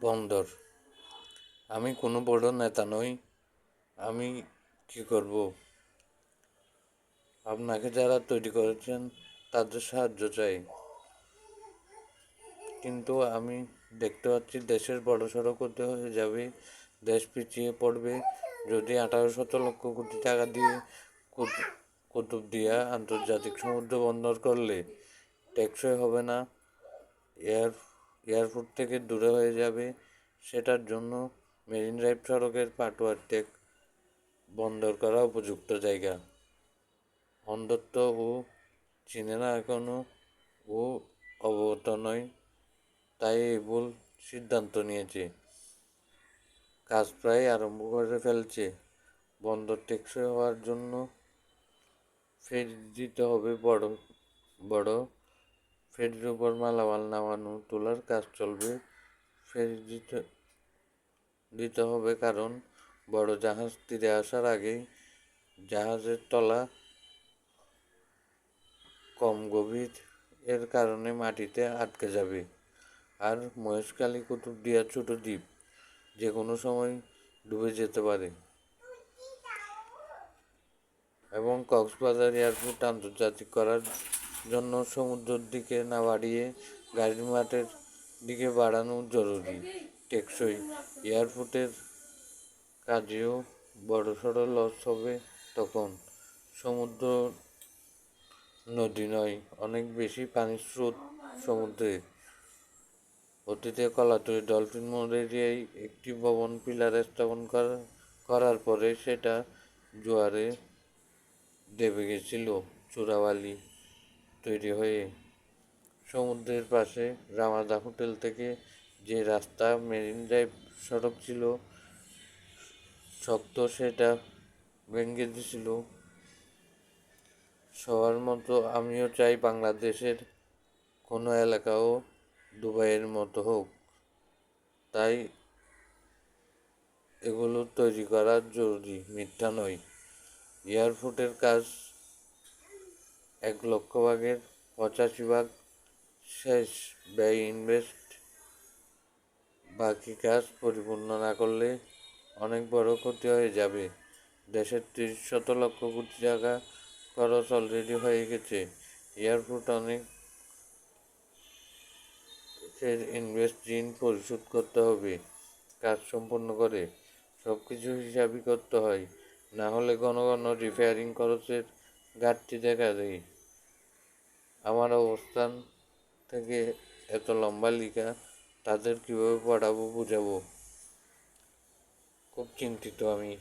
বন্দর। আমি কোনো বড় নেতা নই, আমি কি করব? আপনাকে যারা তৈরি করেছেন, তাদের সাহায্য চাই। কিন্তু আমি দেখতে পাচ্ছি দেশের বড় সড়ো ক্ষতি হয়ে যাবে, দেশ পিছিয়ে পড়বে। যদি আঠারো শত লক্ষ কোটি টাকা দিয়ে কুত- কুতুবদিয়া আন্তর্জাতিক সমুদ্র বন্দর করলে টেকসই হবে না। এয়ার এয়ারপোর্ট থেকে দূরে হয়ে যাবে। সেটার জন্য মেরিন ড্রাইভ সড়কের পাটুয়ার টেক বন্দর করা উপযুক্ত জায়গা। অন্ধত্ব ও চিনে না এখনও ও অবগত নয়, তাই এই ভুল সিদ্ধান্ত নিয়েছে। কাজ প্রায় আরম্ভ করে ফেলছে। বন্দর টেকসই হওয়ার জন্য ফের দিতে হবে বড় বড় ফেরির উপর মালামাল নামানো, তোলার কাজ চলবে, ফেরি দিতে দিতে হবে কারণ বড় জাহাজ তীরে আসার আগেই জাহাজের তলা কম গভীর, এর কারণে মাটিতে আটকে যাবে। আর মহেশখালী কুতুবদিয়া ছোট দ্বীপ যে কোনো সময় ডুবে যেতে পারে। এবং কক্সবাজার এয়ারপোর্ট আন্তর্জাতিক করার জন্য সমুদ্রের দিকে না বাড়িয়ে গাড়ির মাঠের দিকে বাড়ানো জরুরি। টেকসই এয়ারপোর্টের কাজেও বড়সড় লস হবে তখন। সমুদ্র নদী নয়, অনেক বেশি পানির স্রোত সমুদ্রে। অতীতে কলাতলি ডলফিন মোড় এরিয়ায় একটি ভবন পিলার স্থাপন করা- করার পরে সেটা জোয়ারে দেবে গেছিল চূড়াবালি। তৈরি হয়ে সমুদ্রের পাশে রামাদা হোটেল থেকে যে রাস্তা মেরিন ড্রাইভ সড়ক ছিল শক্ত সেটা ভেঙে দিছিল। সবার মতো আমিও চাই বাংলাদেশের কোনো এলাকাও দুবাইয়ের মতো হোক। তাই এগুলো তৈরি করা জরুরি, মিথ্যা নয়। এয়ারপোর্টের কাজ এক লক্ষ ভাগের পঁচাশি ভাগ শেষ ব্যয় ইনভেস্ট বাকি কাজ পরিপূর্ণ না করলে অনেক বড় ক্ষতি হয়ে যাবে। দেশের তিরিশ শত লক্ষ কোটি টাকা খরচ অলরেডি হয়ে গেছে। এয়ারপোর্ট অনেক ইনভেস্ট ঋণ পরিশোধ করতে হবে, কাজ সম্পন্ন করে। সব কিছু হিসাবই করতে হয়। না হলে ঘন ঘন রিপেয়ারিং খরচের ঘাটতি দেখা দেয় আমার অবস্থান থেকে এত লম্বা লিখা, তাদের কীভাবে পড়াবো, বুঝাবো? খুব চিন্তিত আমি।